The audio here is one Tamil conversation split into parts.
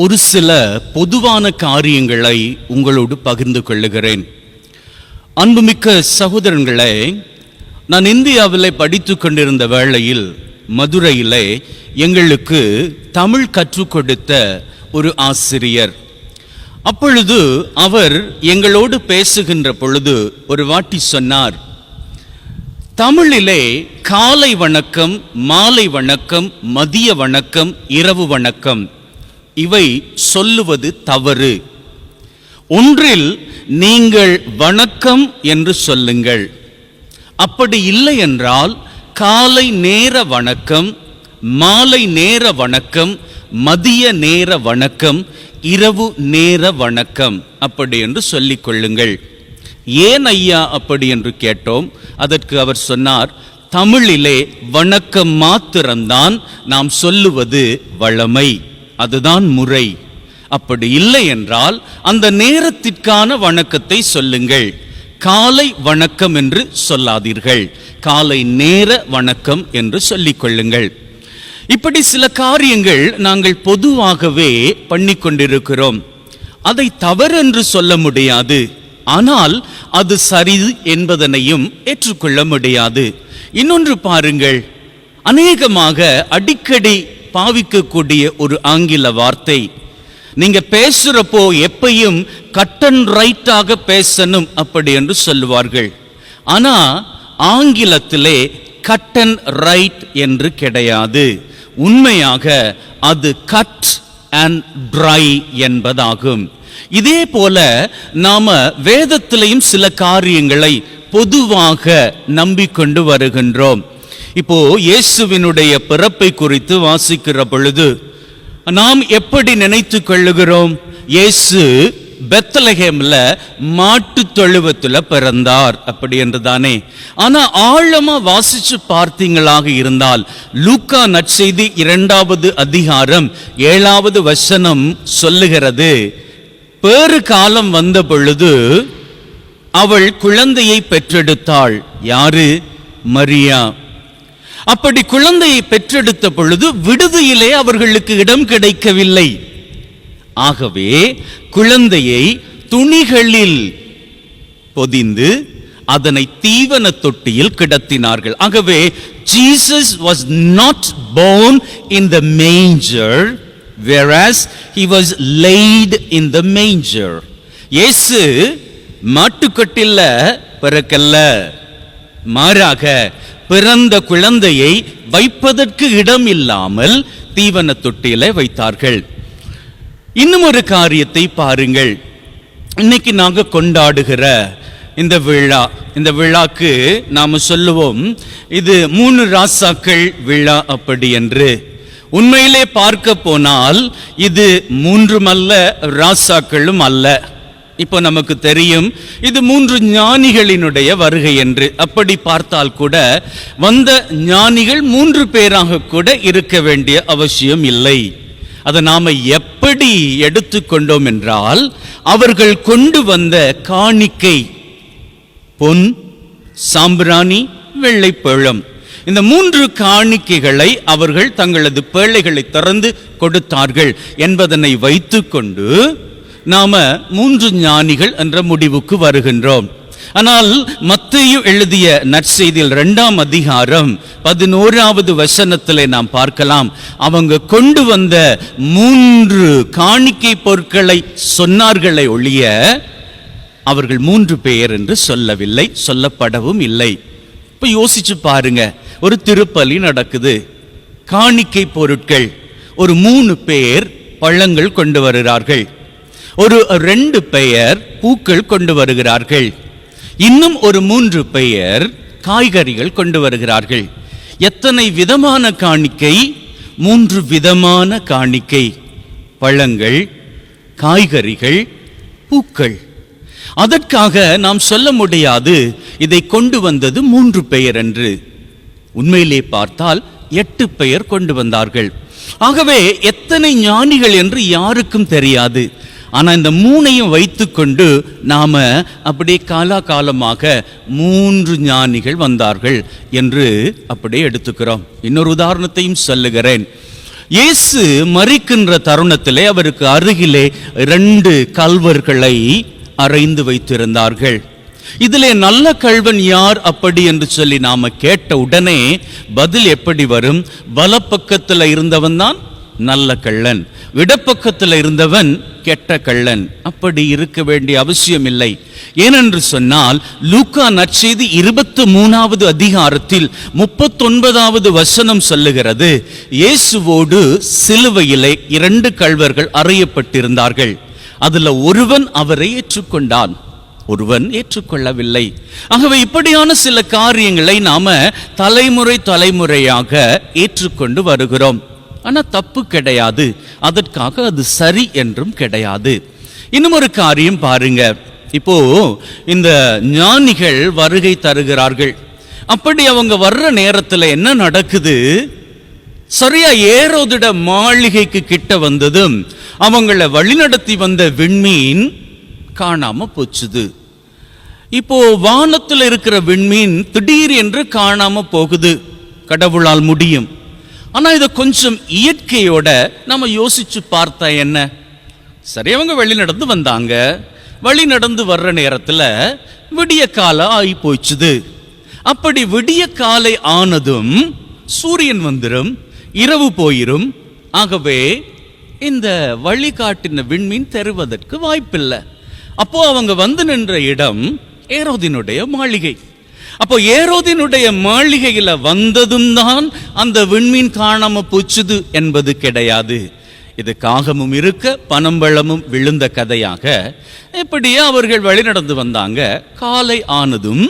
ஒரு சில பொதுவான காரியங்களை உங்களோடு பகிர்ந்து கொள்ளுகிறேன். அன்புமிக்க சகோதரர்களே நான் இந்தியாவில் படித்து கொண்டிருந்த வேளையில் மதுரையிலே எங்களுக்கு தமிழ் கற்றுக் கொடுத்த ஒரு ஆசிரியர். அப்பொழுது அவர் எங்களோடு பேசுகின்ற பொழுது ஒரு வாட்டி சொன்னார் தமிழிலே காலை வணக்கம் மாலை வணக்கம் மதிய வணக்கம் இரவு வணக்கம் இவை சொல்லுவது தவறு. ஒன்றில் நீங்கள் வணக்கம் என்று சொல்லுங்கள். அப்படி இல்லை என்றால் காலை நேர வணக்கம் மாலை நேர வணக்கம் மதிய நேர வணக்கம் இரவு நேர வணக்கம் அப்படி என்று சொல்லிக் கொள்ளுங்கள். ஏன் ஐயா அப்படி என்று கேட்டோம்? அதற்கு அவர் சொன்னார் தமிழிலே வணக்கம் மாத்திரம்தான் நாம் சொல்லுவது வழமை. அதுதான் முறை. அப்படி இல்லை என்றால் அந்த நேரத்திற்கான வணக்கத்தை சொல்லுங்கள். காலை வணக்கம் என்று சொல்லாதீர்கள். காலை நேர வணக்கம் என்று சொல்லிக் கொள்ளுங்கள் இப்படி சில காரியங்கள் நாங்கள் பொதுவாகவே பண்ணி கொண்டிருக்கிறோம். அதை தவறென்று சொல்ல முடியாது. ஆனால் அது சரி என்பதனையும் ஏற்றுக்கொள்ள முடியாது. இன்னொன்று பாருங்கள். அநேகமாக அடிக்கடி பாவிக்கக்கூடிய ஒரு ஆங்கில வார்த்தை. நீங்க பேசுறப்போ எப்பையும் கட் அண்ட் ரைட்டாக பேசணும் அப்படி என்று சொல்லுவார்கள். ஆனா ஆங்கிலத்திலே கட் அண்ட் ரைட் என்று கிடையாது. உண்மையாக அது கட் அண்ட் ட்ரை என்பதாகும். இதே போல நாம வேதத்திலையும் சில காரியங்களை பொதுவாக நம்பிக்கொண்டு வருகின்றோம். இப்போ இயேசுவினுடைய பிறப்பை குறித்து வாசிக்கிற பொழுது நாம் எப்படி நினைத்து கொள்ளுகிறோம்? இயேசு பெத்தலகேம்ல மாட்டு தொழுவத்தில் பிறந்தார் அப்படி என்று தானே ஆனா ஆழமா வாசிச்சு பார்த்தீங்களாக இருந்தால் லூக்கா நற்செய்தி இரண்டாவது அதிகாரம் ஏழாவது வசனம் சொல்லுகிறது. பேறு காலம் வந்த பொழுது அவள் குழந்தையை பெற்றெடுத்தாள். யாரு? மரியா. அப்படி குழந்தையை பெற்றெடுத்த பொழுது விடுதியிலே அவர்களுக்கு இடம் கிடைக்கவில்லை. ஆகவே குழந்தையை துணிகளில் பொதிந்து அதனை தீவன தொட்டியில் கிடத்தினார்கள். ஆகவே Jesus was not born in the manger whereas he was laid in the manger. இயேசு மாட்டுக்கொட்டில்ல பிறக்கல்ல. மாறாக பிறந்த குழந்தையை வைப்பதற்கு இடம் இல்லாமல் தீவன தொட்டியில வைத்தார்கள். இன்னும் ஒரு காரியத்தை பாருங்கள். இன்னைக்கு நாங்க கொண்டாடுகிற இந்த விழா இந்த விழாக்கு நாம் சொல்லுவோம் இது மூணு ராசாக்கள் விழா அப்படி என்று. உண்மையிலே பார்க்க போனால் இது மூன்றுமல்ல ராசாக்களும் அல்ல. இப்போ நமக்கு தெரியும் இது மூன்று ஞானிகளினுடைய வருகை என்று. அப்படி பார்த்தால் கூட வந்த ஞானிகள் மூன்று பேராக கூட இருக்க வேண்டிய அவசியம் இல்லை. அதை நாம் எப்படி எடுத்துக்கொண்டோம் என்றால் அவர்கள் கொண்டு வந்த காணிக்கை பொன் சாம்பிராணி வெள்ளைப்பழம் இந்த மூன்று காணிக்கைகளை அவர்கள் தங்களது பேழைகளை திறந்து கொடுத்தார்கள் என்பதனை வைத்துக்கொண்டு நாம மூன்று ஞானிகள் என்ற முடிவுக்கு வருகின்றோம். ஆனால் மத்தையு எழுதிய நற்செய்தியில் இரண்டாம் அதிகாரம் பதினோராவது வசனத்திலே நாம் பார்க்கலாம். அவங்க கொண்டு வந்த மூன்று காணிக்கை பொருட்களை சொன்னார்களே ஒழிய அவர்கள் மூன்று பேர் என்று சொல்லவில்லை சொல்லப்படவும் இல்லை. இப்ப யோசிச்சு பாருங்க ஒரு திருப்பலி நடக்குது. காணிக்கை பொருட்கள் ஒரு மூணு பேர் பழங்கள் கொண்டு வருகிறார்கள். ஒரு ரெண்டு பெயர் பூக்கள் கொண்டு வருகிறார்கள். இன்னும் ஒரு மூன்று பெயர் காய்கறிகள் கொண்டு வருகிறார்கள். எத்தனை விதமான காணிக்கை? மூன்று விதமான காணிக்கை. பழங்கள் காய்கறிகள் பூக்கள். அதற்காக நாம் சொல்ல முடியாது இதை கொண்டு வந்தது மூன்று பெயர் என்று. உண்மையிலே பார்த்தால் எட்டு பெயர் கொண்டு வந்தார்கள். ஆகவே எத்தனை ஞானிகள் என்று யாருக்கும் தெரியாது. ஆனால் இந்த மூணையும் வைத்துக்கொண்டு நாம அப்படியே காலாகாலமாக மூன்று ஞானிகள் வந்தார்கள் என்று அப்படியே எடுத்துக்கிறோம். இன்னொரு உதாரணத்தையும் சொல்லுகிறேன். இயேசு மறிக்கின்ற தருணத்திலே அவருக்கு அருகிலே ரெண்டு கல்வர்களை அறைந்து வைத்திருந்தார்கள். இதிலே நல்ல கள்வன் யார் அப்படி என்று சொல்லி நாம கேட்ட உடனே பதில் எப்படி வரும்? வலப்பக்கத்தில் இருந்தவன் தான் நல்ல கள்ளன். இடப்பக்கத்தில் இருந்தவன் கெட்ட கள்ளன். அப்படி இருக்க வேண்டிய அவசியம் இல்லை. ஏனென்று சொன்னால் லூக்கா நற்செய்தி இருபத்து மூணாவது அதிகாரத்தில் முப்பத்தொன்பதாவது வசனம் சொல்லுகிறது இயேசுவோடு சிலுவையிலே இரண்டு கள்வர்கள் அறையப்பட்டிருந்தார்கள். அதுல ஒருவன் அவரை ஏற்றுக்கொண்டான் ஒருவன் ஏற்றுக்கொள்ளவில்லை. ஆகவே இப்படியான சில காரியங்களை நாம தலைமுறை தலைமுறையாக ஏற்றுக்கொண்டு வருகிறோம். ஆனால் தப்பு கிடையாது. அதற்காக அது சரி என்றும் கிடையாது. இன்னும் ஒரு காரியம் பாருங்க. இப்போ இந்த ஞானிகள் வருகை தருகிறார்கள். அப்படி அவங்க வர்ற நேரத்தில் என்ன நடக்குது? சரியா ஏரோதிட மாளிகைக்கு கிட்ட வந்ததும் அவங்கள வழிநடத்தி வந்த விண்மீன் காணாம போச்சுது. இப்போ வானத்தில் இருக்கிற விண்மீன் திடீர் என்று காணாம போகுது. கடவுளால் முடியும். ஆனால் இதை கொஞ்சம் இயற்கையோட நம்ம யோசிச்சு பார்த்தா என்ன? சரி அவங்க வழி நடந்து வந்தாங்க. வழி நடந்து வர்ற நேரத்தில் விடிய காலம் ஆகி போச்சுது அப்படி விடிய காலை ஆனதும் சூரியன் வந்துடும் இரவு போயிரும். ஆகவே இந்த வழிகாட்டின விண்மீன் தருவதற்கு வாய்ப்பில்லை. அப்போ அவங்க வந்து நின்ற இடம் ஏரோதினுடைய மாளிகை. அப்போ ஏரோதினுடைய மாளிகையில் வந்ததும் தான் அந்த விண்மீன் காணாம போச்சுது என்பது கிடையாது. இது காகமும் இருக்க பனம்பழமும் விழுந்த கதையாக. இப்படியே அவர்கள் வழிநடந்து வந்தாங்க. காலை ஆனதும்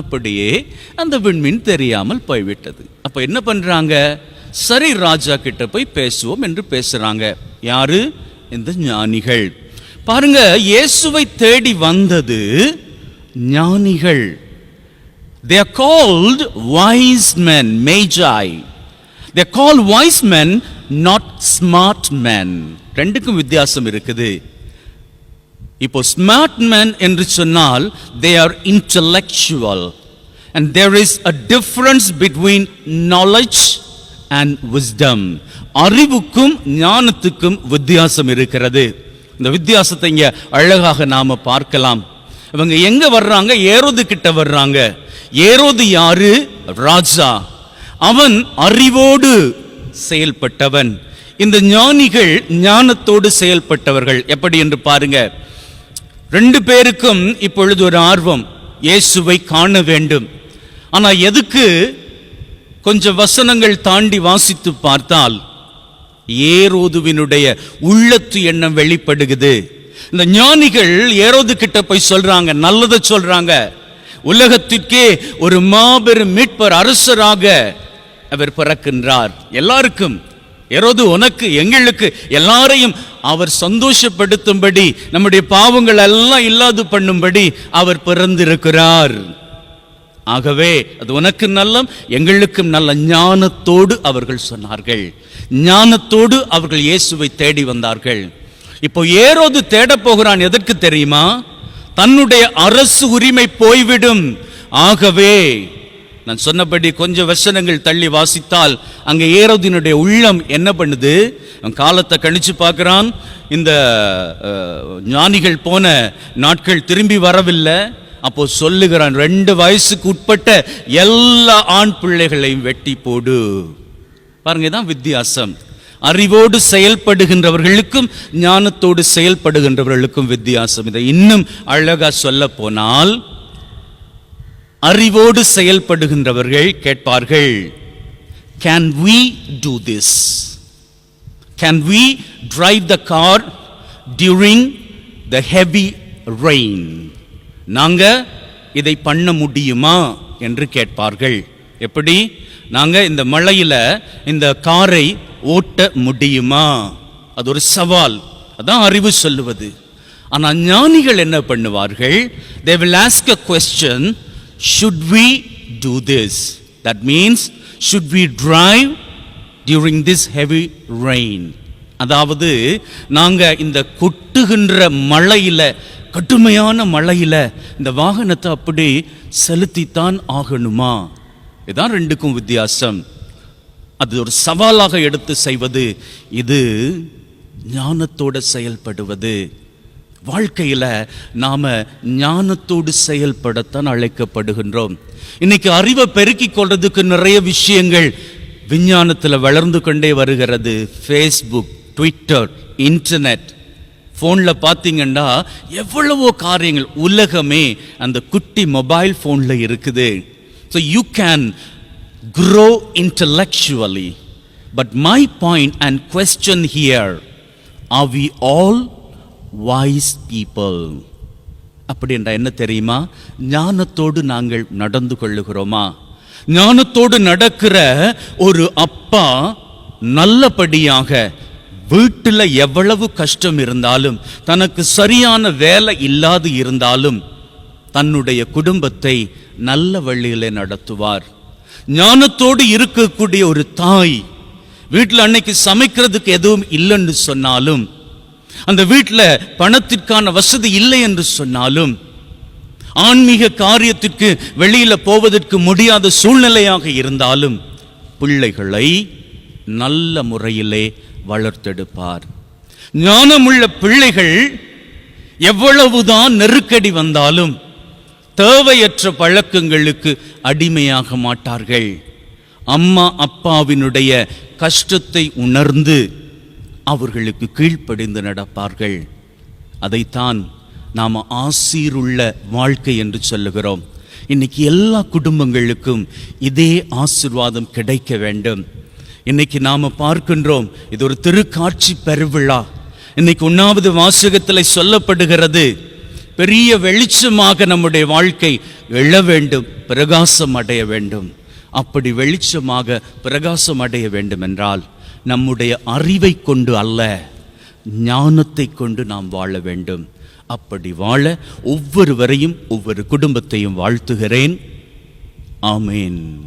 அப்படியே அந்த விண்மீன் தெரியாமல் போய்விட்டது. அப்போ என்ன பண்றாங்க? சரி ராஜா கிட்ட போய் பேசுவோம் என்று பேசுறாங்க. யாரு? இந்த ஞானிகள். பாருங்க இயேசுவை தேடி வந்தது ஞானிகள். They are called wise men magi. They are called wise men not smart men. ரெண்டுக்கும் வித்தியாசம் இருக்குது. இப்போ ஸ்மார்ட் மேன் என்று சொன்னால் they are intellectual and there is a difference between knowledge and wisdom அறிவுக்கும் ஞானத்துக்கும் வித்தியாசம் இருக்கிறது. இந்த வித்தியாசத்தை இங்கே அழகாக நாம பார்க்கலாம். இவங்க எங்க வர்றாங்க? ஏரோது கிட்ட வர்றாங்க. ஏரோது யாரு? ராஜா. அவன் அறிவோடு செயல்பட்டவன். இந்த ஞானிகள் ஞானத்தோடு செயல்பட்டவர்கள். எப்படி என்று பாருங்க. ரெண்டு பேருக்கும் இப்பொழுது ஒரு ஆர்வம். இயேசுவை காண வேண்டும். ஆனால் எதுக்கு? கொஞ்சம் வசனங்கள் தாண்டி வாசித்து பார்த்தால் ஏரோதுவினுடைய உள்ளத்து எண்ணம் வெளிப்படுகுது இந்த ஞானிகள் ஏரோது கிட்ட போய் சொல்றாங்க நல்லதை சொல்றாங்க. உலகத்திற்கே ஒரு மாபெரும் மீட்பர் அரசராக அவர் பிறக்கின்றார். எல்லாருக்கும் எரோது உனக்கு எங்களுக்கு எல்லாரையும் அவர் சந்தோஷப்படுத்தும்படி நம்முடைய பாவங்கள் எல்லாம் இல்லாது பண்ணும்படி அவர் பிறந்திருக்கிறார். ஆகவே அது உனக்கு நல்லம் எங்களுக்கும் நல்ல ஞானத்தோடு அவர்கள் சொன்னார்கள். ஞானத்தோடு அவர்கள் இயேசுவை தேடி வந்தார்கள். இப்போ ஏரோது தேட போகிறான் எதற்கு தெரியுமா? தன்னுடைய அரசு உரிமை போய்விடும். ஆகவே நான் சொன்னபடி கொஞ்சம் வசனங்கள் தள்ளி வாசித்தால் அங்கே ஏரோதினுடைய உள்ளம் என்ன பண்ணுது? காலத்தை கணிச்சு பார்க்குறான். இந்த ஞானிகள் போன நாட்கள் திரும்பி வரவில்லை. அப்போ சொல்லுகிறான் ரெண்டு வயசுக்கு உட்பட்ட எல்லா ஆண் பிள்ளைகளையும் வெட்டி போடு. பாருங்க தான் வித்தியாசம். அறிவோடு செயல்படுகின்றவர்களுக்கும் ஞானத்தோடு செயல்படுகின்றவர்களுக்கும் வித்தியாசம் இதை. இன்னும் அழகா சொல்ல போனால் அறிவோடு செயல்படுகின்றவர்கள் கேட்பார்கள் can we do this can we drive the car during the heavy rain நாங்க இதை பண்ண முடியுமா என்று கேட்பார்கள். எப்படி? நாங்க இந்த மழையில இந்த காரை ஓட்ட முடியுமா? அது ஒரு சவால். அதான் அறிவு சொல்லுவது. ஆனால் ஞானிகள் என்ன பண்ணுவார்கள்? They will ask a question should we do this that means should we drive during this heavy rain அதாவது நாங்கள் இந்த கொட்டுகின்ற மழையில் கடுமையான மழையில் இந்த வாகனத்தை அப்படி செலுத்தித்தான் ஆகணுமா? இதுதான் ரெண்டுக்கும் வித்தியாசம். அது ஒரு சவாலாக எடுத்து செய்வது இது ஞானத்தோடு செயல்படுவது. வாழ்க்கையில் நாம் ஞானத்தோடு செயல்படத்தான் அழைக்கப்படுகின்றோம். இன்னைக்கு அறிவை பெருக்கிக் கொள்றதுக்கு நிறைய விஷயங்கள் விஞ்ஞானத்தில் வளர்ந்து கொண்டே வருகிறது. ஃபேஸ்புக் ட்விட்டர் இன்டர்நெட் ஃபோனில் பார்த்தீங்கன்னா எவ்வளவோ காரியங்கள். உலகமே அந்த குட்டி மொபைல் ஃபோனில் இருக்குது. So you can grow intellectually. But my point and question here are we all wise people? அப்படி என்றால் என்ன தெரியுமா ஞானத்தோடு நாங்கள் நடந்து கொள்ளுகிறோமா ஞானத்தோடு நடக்கிற ஒரு அப்பா நல்லபடியாக வீட்டில் எவ்வளவு கஷ்டம் இருந்தாலும் தனக்கு சரியான வேலை இல்லாது இருந்தாலும் தன்னுடைய குடும்பத்தை நல்ல வழியிலே நடத்துவார் ஞானத்தோடு இருக்கக்கூடிய ஒரு தாய் வீட்டில் அன்னைக்கு சமைக்கிறதுக்கு எதுவும் இல்லைன்னு சொன்னாலும் அந்த வீட்டில் பணத்திற்கான வசதி இல்லை என்று சொன்னாலும் ஆன்மீக காரியத்திற்கு வெளியில் போவதற்கு முடியாத சூழ்நிலையாக இருந்தாலும் பிள்ளைகளை நல்ல முறையிலே வளர்த்தெடுப்பார். ஞானமுள்ள பிள்ளைகள் எவ்வளவுதான் நெருக்கடி வந்தாலும் தேவையற்ற பழக்கங்களுக்கு அடிமையாக மாட்டார்கள். அம்மா அப்பாவினுடைய கஷ்டத்தை உணர்ந்து அவர்களுக்கு கீழ்ப்படிந்து நடப்பார்கள். அதைத்தான் நாம் ஆசீருள்ள வாழ்க்கை என்று சொல்லுகிறோம். இன்னைக்கு எல்லா குடும்பங்களுக்கும் இதே ஆசிர்வாதம் கிடைக்க வேண்டும். இன்னைக்கு நாம் பார்க்கின்றோம் இது ஒரு திருக்காட்சி பெருவிழா. இன்னைக்கு உண்ணாவது வாசகத்தில் சொல்லப்படுகிறது பெரிய வெளிச்சமாக நம்முடைய வாழ்க்கை எழ வேண்டும் பிரகாசம் அடைய வேண்டும். அப்படி வெளிச்சமாக பிரகாசம் அடைய வேண்டும் என்றால் நம்முடைய அறிவை கொண்டு அல்ல ஞானத்தை கொண்டு நாம் வாழ வேண்டும். அப்படி வாழ ஒவ்வொருவரையும் ஒவ்வொரு குடும்பத்தையும் வாழ்த்துகிறேன். ஆமேன்.